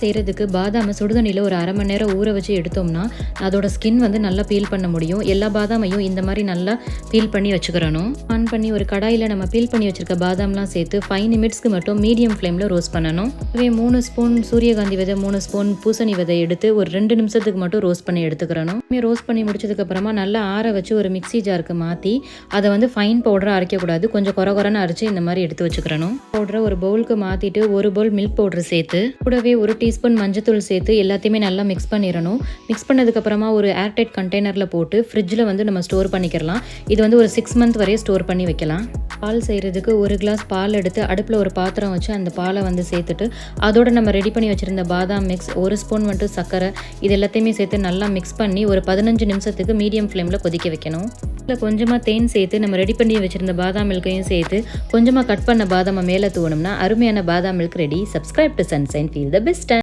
செய்கிறதுக்கு பாதாமை சுடுதண்ணியில் ஒரு அரை மணி நேரம் ஊற வச்சு எடுத்தோம்னா அதோட ஸ்கின் வந்து நல்லா பீல் பண்ண முடியும். எல்லா பாதாமையும் இந்த மாதிரி நல்லா பீல் பண்ணி வச்சுக்கிறணும். ஆன் பண்ணி ஒரு கடாயில் நம்ம பீல் பண்ணி வச்சுருக்க பாதாம்லாம் சேர்த்து ஃபைவ் நிமிட்ஸ்க்கு மட்டும் மீடியம் ஃப்ளேமில் ரோஸ்ட் பண்ணணும். இதுவே மூணு ஸ்பூன் சூரியகாந்தி விதை மூணு ஸ்பூன் பூசணி விதை எடுத்து ஒரு ரெண்டு நிமிஷத்துக்கு மட்டும் ரோஸ்ட் பண்ணி எடுத்துக்கிறணும். ரோஸ்ட் பண்ணி முடிச்சதுக்கப்புறமா நல்லா ஆற வச்சு ஒரு மிக்ஸி ஜாருக்கு மாற்றி அதை வந்து ஃபைன் பவுடராக அரைக்கக்கூடாது கொஞ்சம் குறை குறைன்னு அரைச்சி இந்த மாதிரி எடுத்து வச்சுக்கிறணும். பவுடரை ஒரு பவுலுக்கு மாற்றிட்டு ஒரு பவுல் மில்க் பவுடர் சேர்த்து கூடவே ஒரு டீஸ்பூன் மஞ்சத்தூள் சேர்த்து எல்லாத்தையுமே நல்லா மிக்ஸ் பண்ணிடணும். மிக்ஸ் பண்ணதுக்கப்புறமா ஒரு ஏர்டைட் கண்டெய்னரில் போட்டு ஃப்ரிட்ஜில் வந்து நம்ம ஸ்டோர் பண்ணிக்கிறலாம். இது வந்து ஒரு சிக்ஸ் மந்த் வரையும் ஸ்டோர் பண்ணி வைக்கலாம். பால் செய்கிறதுக்கு ஒரு கிளாஸ் பால் எடுத்து அடுப்பில் ஒரு பாத்திரம் வச்சு அந்த பாலை வந்து சேர்த்துட்டு அதோட நம்ம ரெடி பண்ணி வச்சுருந்த பாதாம் மிக்ஸ் ஒரு ஸ்பூன் மட்டும் சர்க்கரை இது எல்லாத்தையுமே சேர்த்து நல்லா மிக்ஸ் பண்ணி ஒரு பதினஞ்சு நிமிஷத்துக்கு மீடியம் ஃப்ளேமில் கொதிக்க வைக்கணும். இல்லை கொஞ்சமாக தேன் சேர்த்து நம்ம ரெடி பண்ணி வச்சுருந்த பாதாம் மில்கையும் சேர்த்து கொஞ்சமாக கட் பண்ண பாதாமை மேலே தூவணும்னா அருமையான பாதாம் milk ready subscribe to Sunshine feel the best